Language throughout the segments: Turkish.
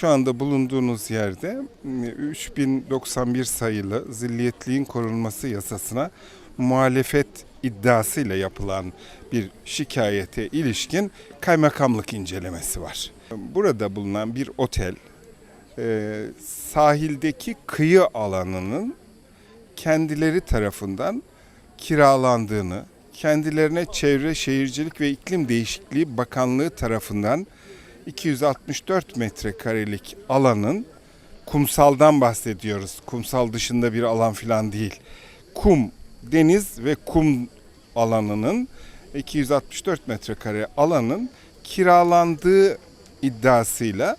Şu anda bulunduğunuz yerde m, 3091 sayılı zilliyetliğin korunması yasasına muhalefet iddiasıyla yapılan bir şikayete ilişkin kaymakamlık incelemesi var. Burada bulunan bir otel e, sahildeki kıyı alanının kendileri tarafından kiralandığını, kendilerine Çevre Şehircilik ve İklim Değişikliği Bakanlığı tarafından 264 metrekarelik alanın kumsaldan bahsediyoruz. Kumsal dışında bir alan filan değil. Kum, deniz ve kum alanının 264 metrekare alanın kiralandığı iddiasıyla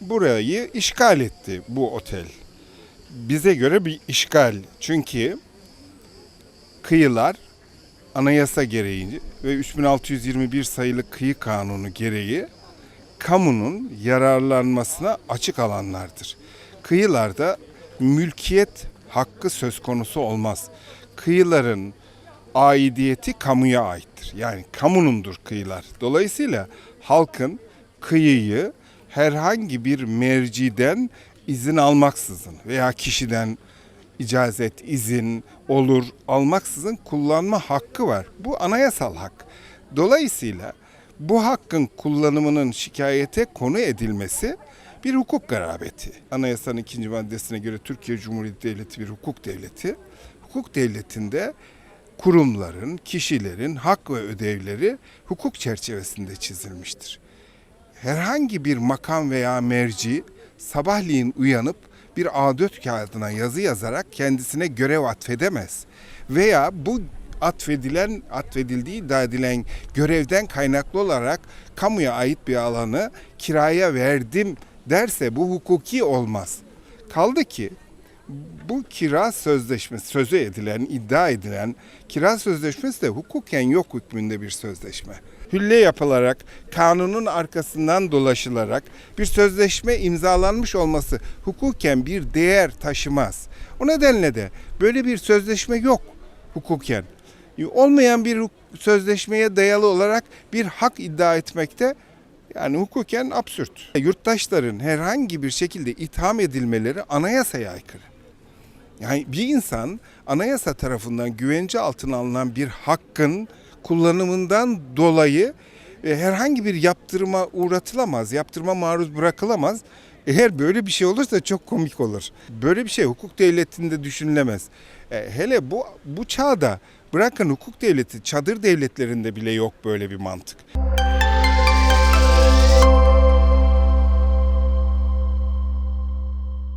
burayı işgal etti bu otel. Bize göre bir işgal. Çünkü kıyılar anayasa gereği ve 3621 sayılı kıyı kanunu gereği kamunun yararlanmasına açık alanlardır. Kıyılarda mülkiyet hakkı söz konusu olmaz. Kıyıların aidiyeti kamuya aittir. Yani kamunundur kıyılar. Dolayısıyla halkın kıyıyı herhangi bir merciden izin almaksızın veya kişiden icazet, izin olur almaksızın kullanma hakkı var. Bu anayasal hak. Dolayısıyla bu hakkın kullanımının şikayete konu edilmesi bir hukuk garabeti. Anayasanın ikinci maddesine göre Türkiye Cumhuriyeti Devleti bir hukuk devleti. Hukuk devletinde kurumların, kişilerin hak ve ödevleri hukuk çerçevesinde çizilmiştir. Herhangi bir makam veya merci sabahleyin uyanıp bir A4 kağıdına yazı yazarak kendisine görev atfedemez. Veya bu atfedilen, atfedildiği iddia edilen görevden kaynaklı olarak kamuya ait bir alanı kiraya verdim derse bu hukuki olmaz. Kaldı ki bu kira sözleşmesi, sözü edilen, iddia edilen kira sözleşmesi de hukuken yok hükmünde bir sözleşme. Hülle yapılarak, kanunun arkasından dolaşılarak bir sözleşme imzalanmış olması hukuken bir değer taşımaz. O nedenle de böyle bir sözleşme yok hukuken. Olmayan bir sözleşmeye dayalı olarak bir hak iddia etmekte yani hukuken absürt. Yurttaşların herhangi bir şekilde itham edilmeleri anayasaya aykırı. Yani bir insan anayasa tarafından güvence altına alınan bir hakkın kullanımından dolayı e, herhangi bir yaptırıma uğratılamaz, yaptırıma maruz bırakılamaz. Eğer böyle bir şey olursa çok komik olur. Böyle bir şey hukuk devletinde düşünülemez. E, hele bu bu çağda bırakın hukuk devleti, çadır devletlerinde bile yok böyle bir mantık.